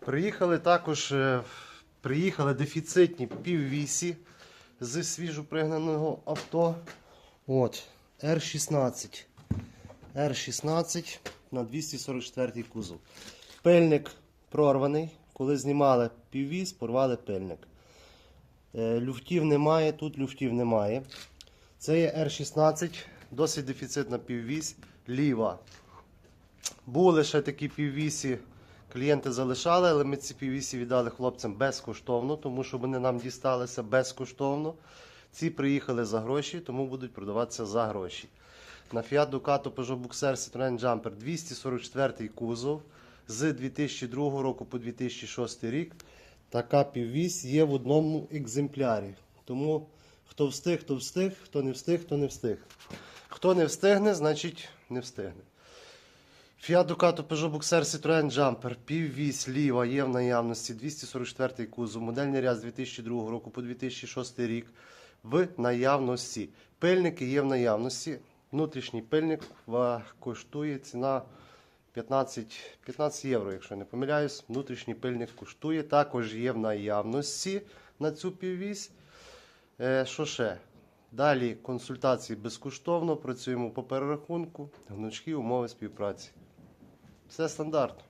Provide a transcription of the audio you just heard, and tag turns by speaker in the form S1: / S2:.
S1: Приїхали також е, приїхали дефіцитні піввісі з свіжопригнаного авто. От, R16. R16 на 244 кузов. Пильник прорваний. Коли знімали піввіз, порвали пильник. Е, Люфтів немає, тут люфтів немає. Це є R16, досить дефіцитна піввісь, ліва. Були ще такі піввісі, клієнти залишали, але ми ці піввісі віддали хлопцям безкоштовно, тому що вони нам дісталися безкоштовно. Ці приїхали за гроші, тому будуть продаватися за гроші. На Fiat Ducato Peugeot Boxer Citroen Jumper 244 кузов з 2002 року по 2006 рік. Така піввісь є в одному екземплярі. Тому хто встиг, то встиг, хто не встиг, то не встиг. Хто не встигне, значить не встигне. Fiat Ducato Peugeot Boxer Citroen Jumper, піввісь ліва є в наявності, 244-й кузов, модельний ряд з 2002 року по 2006 рік в наявності. Пильники є в наявності. Внутрішній пильник коштує ціна 15, 15 євро, якщо не помиляюсь. Внутрішній пильник коштує. Також є в наявності на цю піввісь. Е, що ще? Далі консультації безкоштовно, працюємо по перерахунку, гнучкі умови співпраці. Precisa standard.